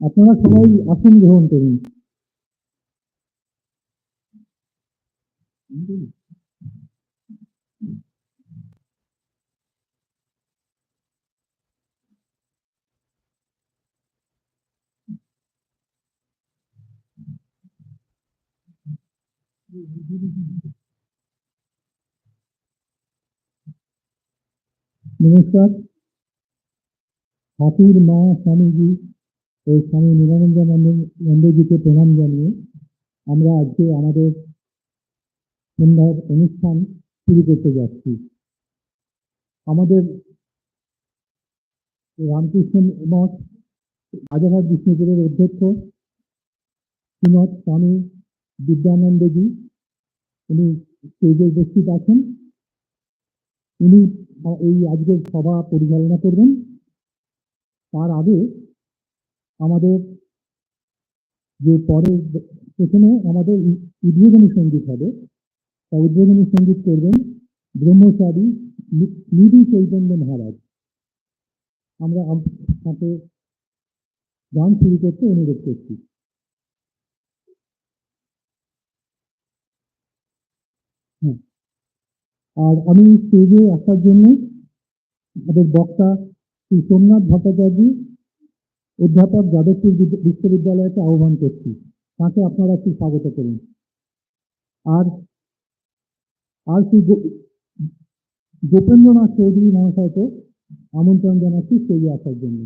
আপনারা সবাই আসন গ্রহণ করুন নমস্কার ঠাকুর মা স্বামীজি ও স্বামী নিরানন্দ নন্দজিকে প্রণাম জানিয়ে আমরা আজকে আমাদের সন্ধ্যার অনুষ্ঠান শুরু করতে যাচ্ছি। আমাদের রামকৃষ্ণ মঠ রাজাঘাট বিষ্ণুপুরের অধ্যক্ষ শ্রীমৎ স্বামী বিদ্যানন্দজি, উনি স্টেজে উপস্থিত আছেন। উনি এই আজকের সভা পরিচালনা করবেন। তার আগে আমাদের যে পরে প্রথমে আমাদের উদ্বোধনী সংগীত হবে। উদ্বোধনী সংগীত করবেন ব্রহ্মচারী নিধি চৈতন্য মহারাজ। আমরা তাকে গান শুরু করতে অনুরোধ করছি। হ্যাঁ। আর আমি স্টেজে আসার জন্য আমাদের বক্তা শ্রী সোমনাথ ভট্টাচার্য, অধ্যাপক যাদবপুর বিদ- বিশ্ববিদ্যালয়কে আহ্বান করছি। তাকে আপনারা একটু স্বাগত করুন। আর আর কি গোপেন্দ্রনাথ চৌধুরী মহাশয়কে আমন্ত্রণ জানাচ্ছি সেই আসার জন্য।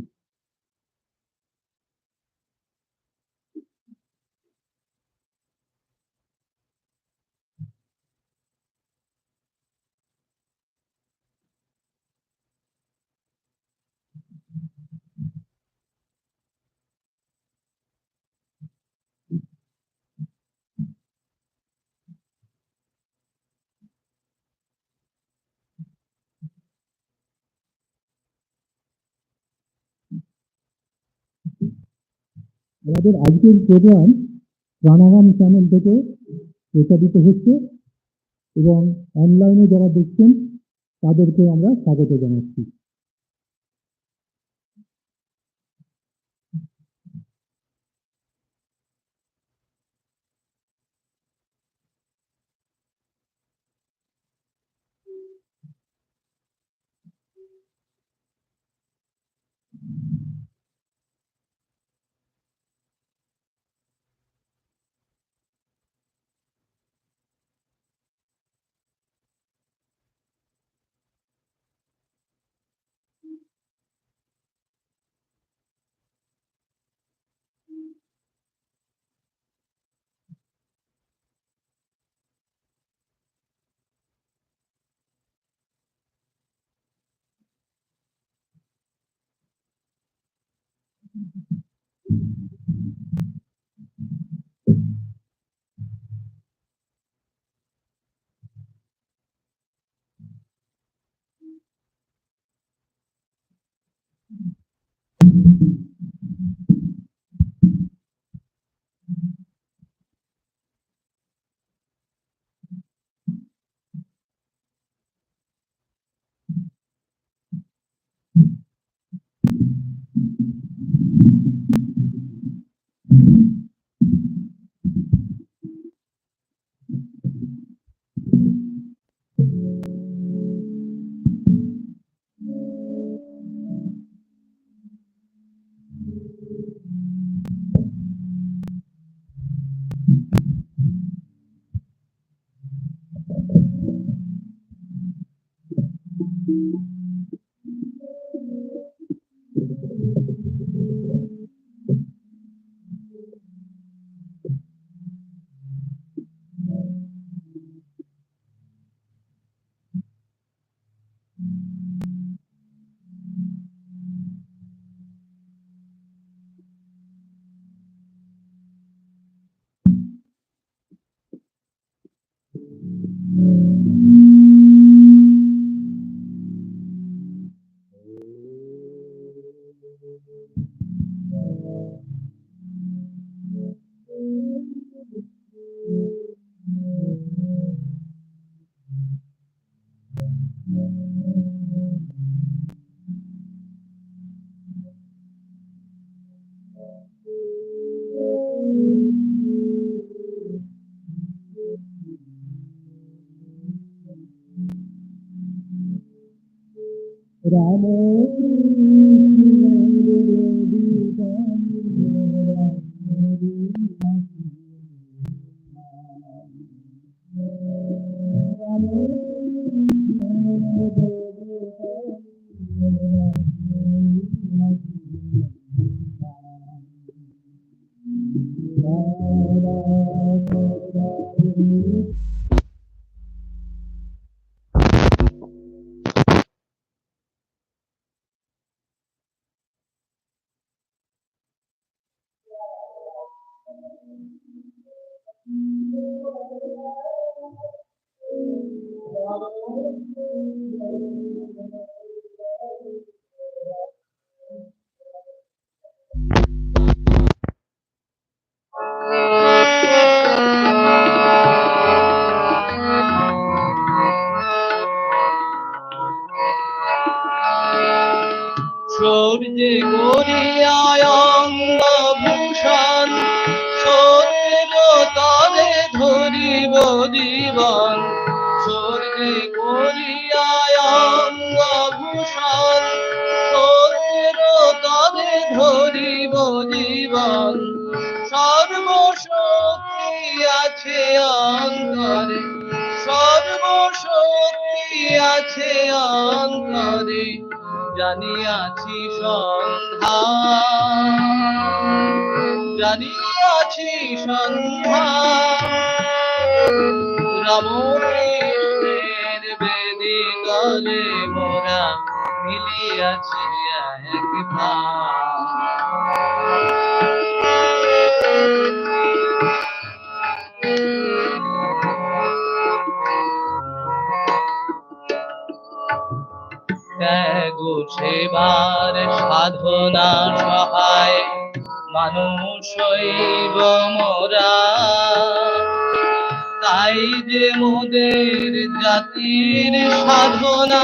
আমাদের আজকের প্রোগ্রাম প্রাণায়াম চ্যানেল থেকে প্রচারিত হচ্ছে এবং অনলাইনে যারা দেখছেন তাদেরকে আমরা স্বাগত জানাচ্ছি। Thank you. Thank you. জীবন সূর্যে করিয়ায় সত্যের তলে ধরিব জীবন। সর্বশক্তি আছে অন্তরে, সর্বশক্তি আছে অন্তরে, জানিয়াছি সন্ধ্যা জানিয়াছি সন্ধ্যা কৃষ্ণের বেদি গলে মোরা মিলিয়াছি এক সাধনা সহায় মানুষ মোরা। তাই যে মোদের জাতির সাধনা,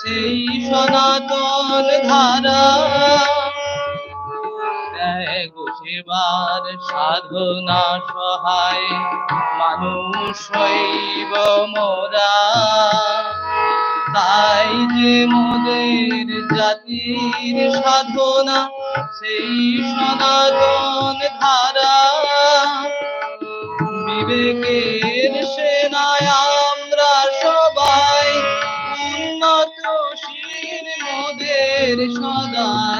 সেই সনাতন ধারা। সেবার সাধনা সহায় মানুষ হইব মোরা। তাই যে মোদের জাতির সাধনা, সেই সনাতন ধারা। বিবেকের মোদের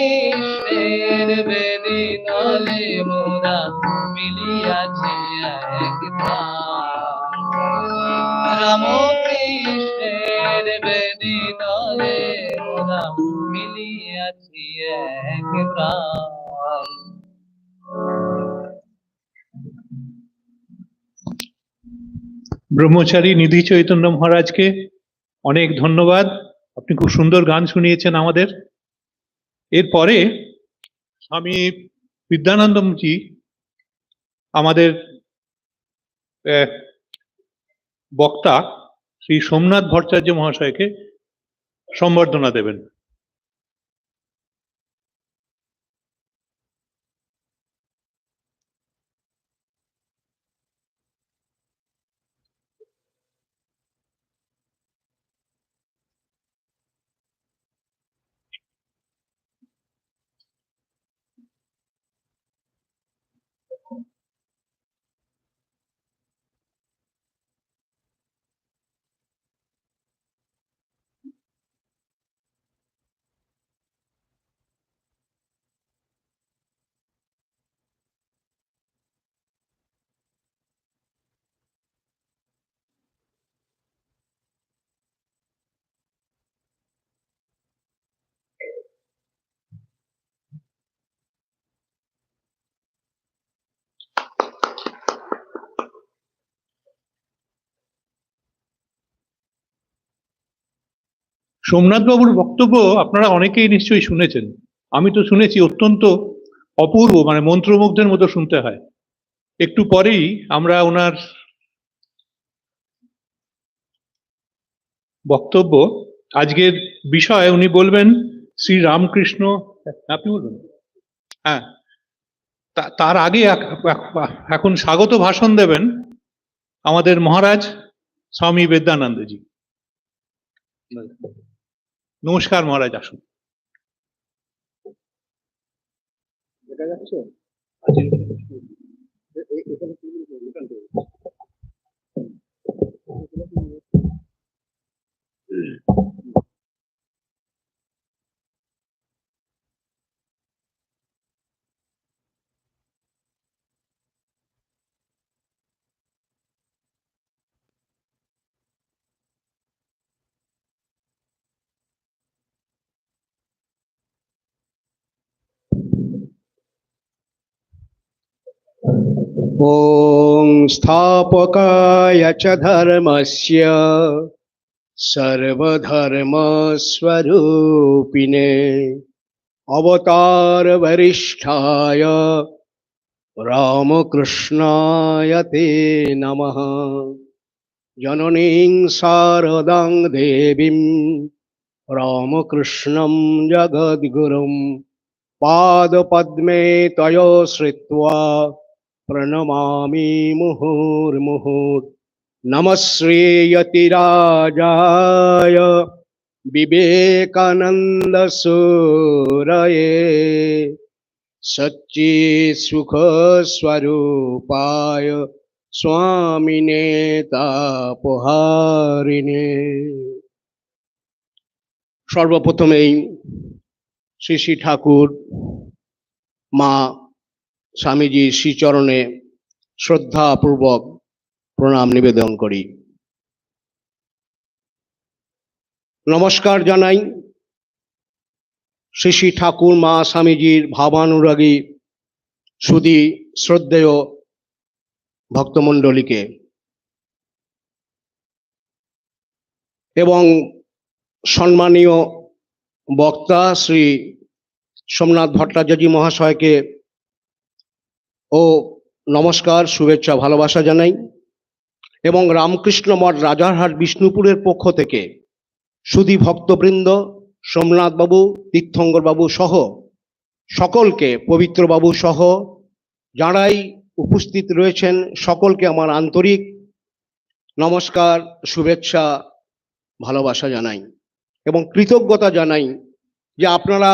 রামকৃষ্ণের বেদি তলে মোরা মিলিয়াছি এক প্রাণ ব্রহ্মচারী নিধি চৈতন্য মহারাজকে অনেক ধন্যবাদ। আপনি খুব সুন্দর গান শুনিয়েছেন আমাদের। এরপরে স্বামী বিদ্যানন্দজি আমাদের বক্তা শ্রী সোমনাথ ভট্টাচার্য মহাশয়কে সম্বর্ধনা দেবেন। সোমনাথ বাবুর বক্তব্য আপনারা অনেকেই নিশ্চয়ই শুনেছেন। আমি তো শুনেছি, অত্যন্ত অপূর্ব মানে মন্ত্রমুগ্ধের মতো শুনতে হয়। একটু পরেই আমরা ওনার বক্তব্য, আজকের বিষয়ে উনি বলবেন শ্রী রামকৃষ্ণ, আপনি বলবেন হ্যাঁ তার আগে এখন স্বাগত ভাষণ দেবেন আমাদের মহারাজ স্বামী বেদানন্দজি নমস্কার মহারাজ আসুন। দেখা যাচ্ছে? ॐ स्थापकाय च धर्मस्य सर्वधर्मस्वरूपिणे अवतारवरिष्ठाय रामकृष्णाय ते नमः जननीं शारदां देवीं रामकृष्णं जगद्गुरुं पादपद्मे तयो श्रित्वा प्रणमामि मुहुर्मुहुर् नमः श्रीयतिराजाय विवेकानन्दसूरये सच्चित्सुखस्वरूपाय स्वामिने তাপহারিণে সর্বপ্রথমেই শ্রী শ্রী ঠাকুর মা স্বামীজির শ্রীচরণে শ্রদ্ধাপূর্বক প্রণাম নিবেদন করি। নমস্কার জানাই। শ্রী শ্রী ঠাকুর মা স্বামীজির ভাবানুরাগী সুদী শ্রদ্ধেয় ভক্তমণ্ডলীকে এবং সম্মানীয় বক্তা শ্রী সোমনাথ ভট্টাচার্য মহাশয়কে ও নমস্কার, শুভেচ্ছা, ভালোবাসা জানাই এবং রামকৃষ্ণ মঠ রাজারহাট বিষ্ণুপুরের পক্ষ থেকে সুধী ভক্তবৃন্দ সোমনাথ বাবু তীর্থঙ্কর বাবু সহ সকলকে পবিত্র বাবু সহ যারাই উপস্থিত রয়েছেন, সকলকে আমার আন্তরিক নমস্কার, শুভেচ্ছা, ভালোবাসা জানাই এবং কৃতজ্ঞতা জানাই যে আপনারা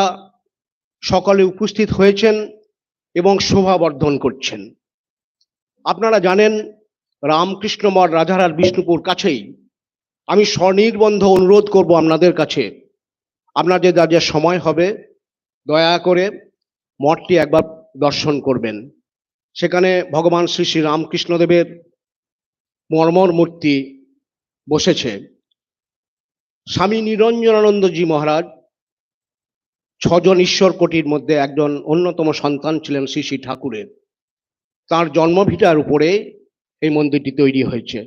সকলে উপস্থিত হয়েছেন। এবং শোভাবর্ধন করছেন। আপনারা জানেন, রামকৃষ্ণ মঠ রাজারহাট বিষ্ণুপুর কাছেই। আমি স্বনির্বন্ধ অনুরোধ করব আপনাদের কাছে। আপনাদের যা যা সময় হবে, দয়া করে মঠটি একবার দর্শন করবেন। সেখানে ভগবান শ্রী শ্রী রামকৃষ্ণদেবের মর্মর মূর্তি বসেছে। স্বামী নিরঞ্জনানন্দজি মহারাজ ছজন ঈশ্বর কোটির মধ্যে একজন অন্যতম সন্তান ছিলেন শ্রী শ্রী ঠাকুরের। তার জন্মভিটার উপরে এই মন্দিরটি তৈরি হয়েছে।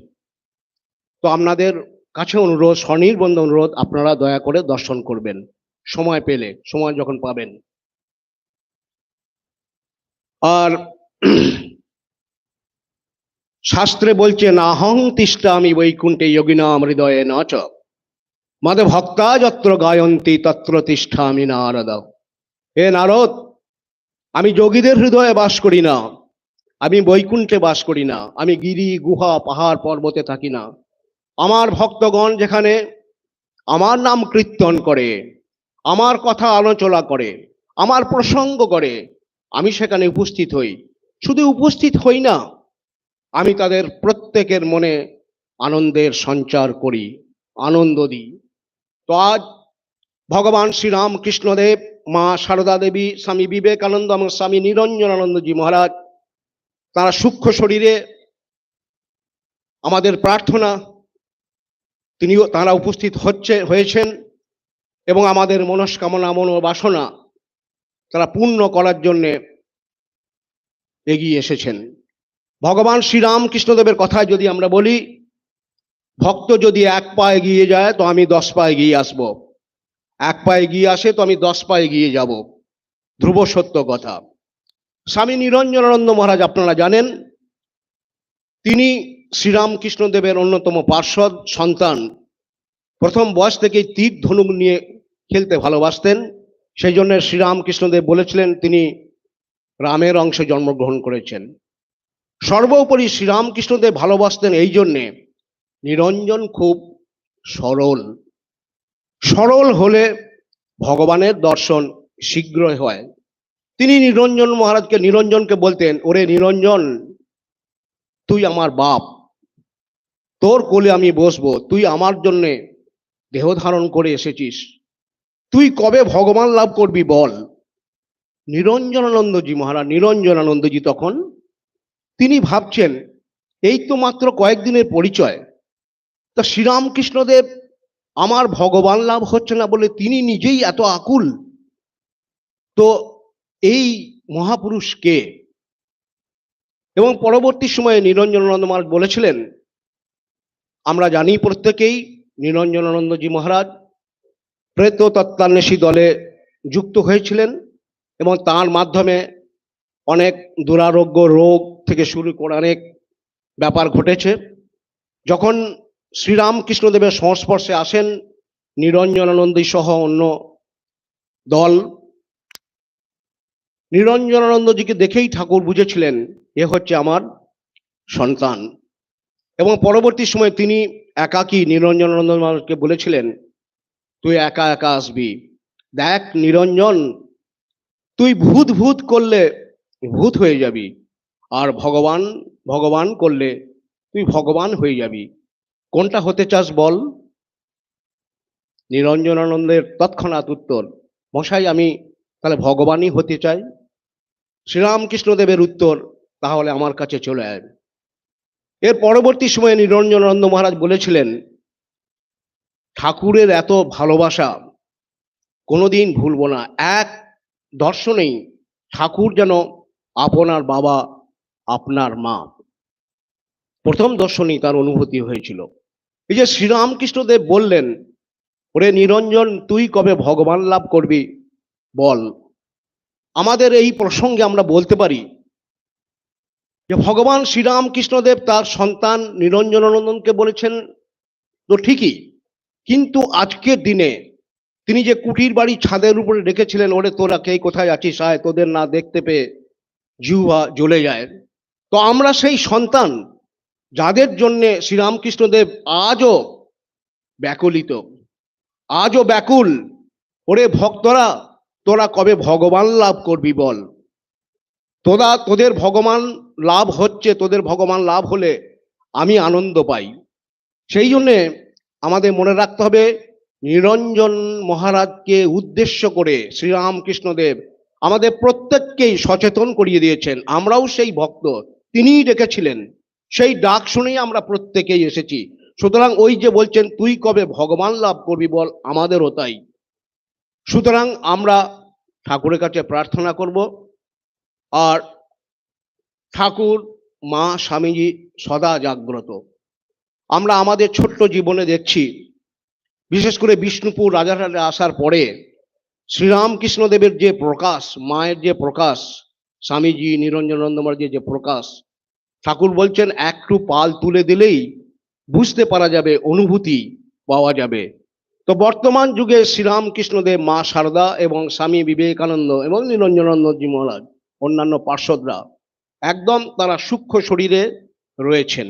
তো আপনাদের কাছে অনুরোধ, স্বনির্বন্ধ অনুরোধ, আপনারা দয়া করে দর্শন করবেন। সময় পেলে, সময় যখন পাবেন। আর শাস্ত্রে বলছে, নাহং তিষ্ঠা আমি বৈকুণ্ঠে যোগিনাম হৃদয়ে নাচ মাদে ভক্তা যত্র গায়ন্তী তত্র তিষ্ঠামি নারদ। হে নারদ, আমি যোগীদের হৃদয়ে বাস করি না, আমি বৈকুণ্ঠে বাস করি না, আমি গিরি, গুহা, পাহাড়, পর্বতে থাকি না। আমার ভক্তগণ যেখানে আমার নাম কীর্তন করে, আমার কথা আলোচনা করে, আমার প্রসঙ্গ করে, আমি সেখানে উপস্থিত হই। শুধু উপস্থিত হই না, আমি তাদের প্রত্যেকের মনে আনন্দের সঞ্চার করি, আনন্দ দিই। তো আজ ভগবান শ্রীরাম কৃষ্ণদেব মা সারদা দেবী স্বামী বিবেকানন্দ এবং স্বামী নিরঞ্জনানন্দজি মহারাজ, তারা সূক্ষ্ম শরীরে আমাদের প্রার্থনা, তিনিও তারা উপস্থিত হচ্ছে, হয়েছেন এবং আমাদের মনস্কামনা, মনোবাসনা তারা পূর্ণ করার জন্যে এগিয়ে এসেছেন। ভগবান শ্রীরাম কৃষ্ণদেবের কথায় যদি আমরা বলি ভক্ত যদি এক পা এগিয়ে যায়, তো আমি দশ পায়ে এগিয়ে আসব। এক পায়ে গিয়ে আসে, তো আমি দশ পায়ে গিয়ে যাব। ধ্রুব সত্য কথা। স্বামী নিরঞ্জনানন্দ মহারাজ, আপনারা জানেন, তিনি শ্রীরামকৃষ্ণ দেবের অন্যতম পার্শ্বদ, সন্তান। প্রথম বয়স থেকেই তীর ধনুক নিয়ে খেলতে ভালোবাসতেন। সেই জন্য শ্রীরামকৃষ্ণদেব বলেছিলেন, তিনি রামের অংশে জন্মগ্রহণ করেছেন। সর্বোপরি শ্রীরামকৃষ্ণদেব ভালোবাসতেন এই জন্যে নিরঞ্জন খুব সরল। সরল হলে ভগবানের দর্শন শীঘ্রই হয়। তিনি নিরঞ্জন মহারাজকে নিরঞ্জনকে বলতেন, ওরে নিরঞ্জন, তুই আমার বাপ। তোর কোলে আমি বসবো। তুই আমার জন্যে দেহ ধারণ করে এসেছিস। তুই কবে ভগবান লাভ করবি বল? নিরঞ্জনানন্দজি মহারাজ, নিরঞ্জনানন্দজি তখন তিনি ভাবছেন, এই তো মাত্র কয়েকদিনের পরিচয়। তা শ্রীরামকৃষ্ণদেব, আমার ভগবান লাভ হচ্ছে না বলে তিনি নিজেই এত আকুল। তো এই মহাপুরুষ কে? এবং পরবর্তী সময়ে নিরঞ্জনানন্দ মহারাজ বলেছিলেন, আমরা জানি প্রত্যেকেই নিরঞ্জনানন্দজি মহারাজ প্রেত তত্ত্বান্বেষী দলে যুক্ত হয়েছিলেন এবং তার মাধ্যমে অনেক দুরারোগ্য রোগ থেকে শুরু করে অনেক ব্যাপার ঘটেছে। যখন শ্রীরামকৃষ্ণদেবের সংস্পর্শে আসেন নিরঞ্জনানন্দী সহ অন্য দল। নিরঞ্জনানন্দজিকে দেখেই ঠাকুর বুঝেছিলেন, এ হচ্ছে আমার সন্তান। এবং পরবর্তী সময় তিনি একাকী নিরঞ্জনানন্দ মহারাজকে বলেছিলেন, তুই একা একা আসবি। দেখ নিরঞ্জন, তুই ভূত ভূত করলে ভূত হয়ে যাবি, আর ভগবান ভগবান করলে তুই ভগবান হয়ে যাবি। কোনটা হতে চাস বল? নিরঞ্জনানন্দের তৎক্ষণাৎ উত্তর, মশাই আমি তাহলে ভগবানই হতে চাই। শ্রীরামকৃষ্ণদেবের উত্তর, তাহলে আমার কাছে চলে আয়। এর পরবর্তী সময়ে নিরঞ্জনানন্দ মহারাজ বলেছিলেন, ঠাকুরের এত ভালোবাসা কোনোদিন ভুলবো না। এক দর্শনেই ঠাকুর যেন আপনার বাবা, আপনার মা। প্রথম দর্শনেই তার অনুভূতি হয়েছিল। এই যে শ্রীরামকৃষ্ণদেব বললেন, ওরে নিরঞ্জন, তুই কবে ভগবান লাভ করবি? বল। আমাদের এই প্রসঙ্গে আমরা বলতে পারি যে, ভগবান শ্রীরামকৃষ্ণদেব তার সন্তান নিরঞ্জনানন্দনকে বলেছেন তো ঠিকই, কিন্তু আজকের দিনে তিনি যে কুটির বাড়ি ছাদের উপরে রেখেছিলেন, ওরে তোরা কে, কোথায় আছিস? আয়, তোদের না দেখতে পেয়ে জিহ্বা জ্বলে যায়। তো আমরা সেই সন্তান যাদের জন্যে শ্রীরামকৃষ্ণদেব আজও ব্যাকুলিত, আজও ব্যাকুল, ওরে ভক্তরা, তোরা কবে ভগবান লাভ করবি বল? তোরা, তোদের ভগবান লাভ হচ্ছে, তোদের ভগবান লাভ হলে আমি আনন্দ পাই। সেই জন্যে আমাদের মনে রাখতে হবে, নিরঞ্জন মহারাজকে উদ্দেশ্য করে শ্রীরামকৃষ্ণদেব আমাদের প্রত্যেককেই সচেতন করিয়ে দিয়েছেন। আমরাও সেই ভক্ত, তিনিই ডেকেছিলেন। সেই ডাক শুনেই আমরা প্রত্যেকেই এসেছি। সুতরাং ওই যে বলছেন, তুই কবে ভগবান লাভ করবি বল, আমাদেরও তাই। সুতরাং আমরা ঠাকুরের কাছে প্রার্থনা করব। আর ঠাকুর, মা, স্বামীজি সদা জাগ্রত। আমরা আমাদের ছোট্ট জীবনে দেখছি, বিশেষ করে বিষ্ণুপুর রাজারহাটে আসার পরে শ্রীরামকৃষ্ণদেবের যে প্রকাশ, মায়ের যে প্রকাশ, স্বামীজি মহারাজের যে প্রকাশ ঠাকুর বলছেন একটু পাল তুলে দিলেই বুঝতে পারা যাবে, অনুভূতি পাওয়া যাবে। তো বর্তমান যুগে শ্রীরামকৃষ্ণদেব মা সারদা এবং স্বামী বিবেকানন্দ এবং নিরঞ্জনানন্দজি মহারাজ, অন্যান্য পার্শ্বদরা একদম তারা সূক্ষ্ম শরীরে রয়েছেন।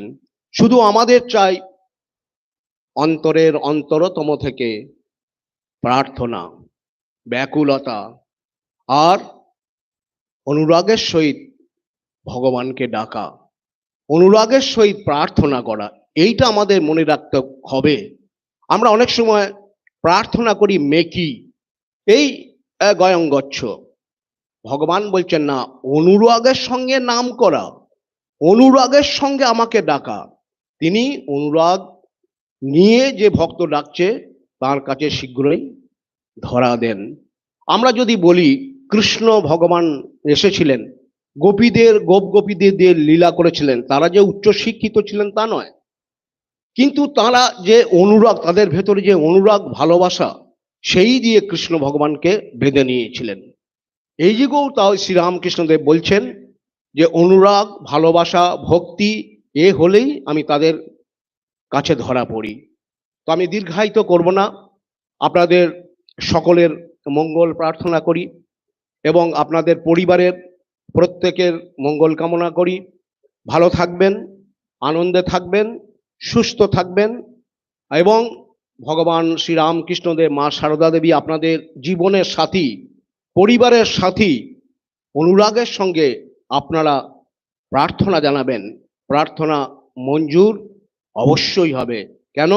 শুধু আমাদের চাই অন্তরের অন্তরতম থেকে প্রার্থনা, ব্যাকুলতা আর অনুরাগের সহিত ভগবানকে ডাকা। অনুরাগের সহিত প্রার্থনা করা এইটা আমাদের মনে রাখতে হবে। আমরা অনেক সময় প্রার্থনা করি মেকি এই আহ, গয়ং গচ্ছ ভগবান বলছেন না অনুরাগের সঙ্গে নাম করা অনুরাগের সঙ্গে আমাকে ডাকা। তিনি অনুরাগ নিয়ে যে ভক্ত ডাকছে তার কাছে শীঘ্রই ধরা দেন। আমরা যদি বলি কৃষ্ণ ভগবান এসেছিলেন। গোপীদের, গোপ গোপীদের দিয়ে লীলা করেছিলেন। তারা যে উচ্চ শিক্ষিত ছিলেন তা নয়। কিন্তু তারা যে অনুরাগ, তাদের ভেতরে যে অনুরাগ, ভালোবাসা, সেই দিয়ে কৃষ্ণ ভগবানকে বেঁধে নিয়েছিলেন। এই যুগেও তাও শ্রীরামকৃষ্ণদেব বলছেন যে, অনুরাগ, ভালোবাসা, ভক্তি, এ হলেই আমি তাদের কাছে ধরা পড়ি। তো আমি দীর্ঘায়িত করব না। আপনাদের সকলের মঙ্গল প্রার্থনা করি এবং আপনাদের পরিবারের প্রত্যেকের মঙ্গল কামনা করি। ভালো থাকবেন, আনন্দে থাকবেন, সুস্থ থাকবেন এবং ভগবান শ্রীরামকৃষ্ণদেব মা সারদা দেবী আপনাদের জীবনের সাথী, পরিবারের সাথী অনুরাগের সঙ্গে আপনারা প্রার্থনা জানাবেন। প্রার্থনা মঞ্জুর অবশ্যই হবে। কেন?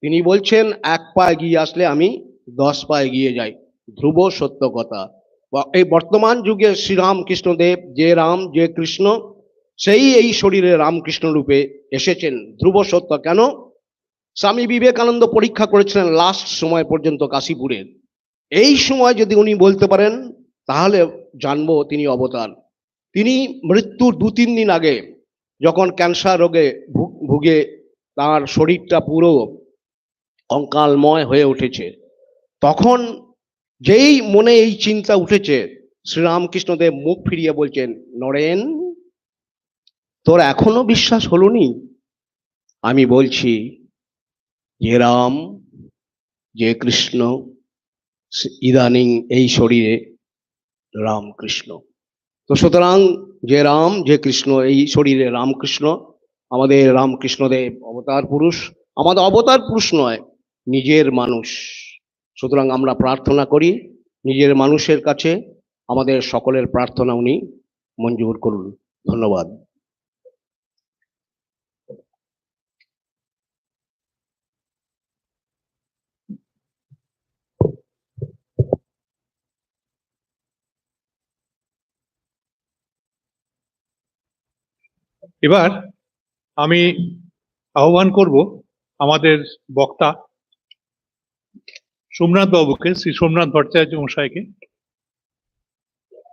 তিনি বলছেন, এক পা এগিয়ে আসলে আমি দশ পা এগিয়ে যাই। ধ্রুব সত্য কথা। এই বর্তমান যুগে শ্রীরামকৃষ্ণদেব, যে রাম, যে কৃষ্ণ, সেই এই শরীরে রামকৃষ্ণ রূপে এসেছেন। ধ্রুব সত্য কেন? স্বামী বিবেকানন্দ পরীক্ষা করেছিলেন লাস্ট সময় পর্যন্ত কাশীপুরে। এই সময় যদি উনি বলতে পারেন, তাহলে জানব তিনি অবতার। তিনি মৃত্যুর দু তিন দিন আগে যখন ক্যান্সার রোগে ভুগে তার শরীরটা পুরো কঙ্কালময় হয়ে উঠেছে, তখন যেই মনে এই চিন্তা উঠেছে, শ্রীরামকৃষ্ণদেব মুখ ফিরিয়ে বলছেন, নরেন, তোর এখনও বিশ্বাস হলোনি? আমি বলছি যে রাম, যে কৃষ্ণ ইদানিং এই শরীরে রামকৃষ্ণ। তো সুতরাং যে রাম, যে কৃষ্ণ, এই শরীরে রামকৃষ্ণ, আমাদের রামকৃষ্ণদেব অবতার পুরুষ, আমাদের অবতার পুরুষ নয়, নিজের মানুষ। সুতরাং আমরা প্রার্থনা করি, নিজের মানুষের কাছে আমাদের সকলের প্রার্থনা উনি মঞ্জুর করুন। ধন্যবাদ। এবার আমি আহ্বান করব আমাদের বক্তা। সোমনাথ বাবুকে শ্রী সোমনাথ ভট্টাচার্য মশাইকে।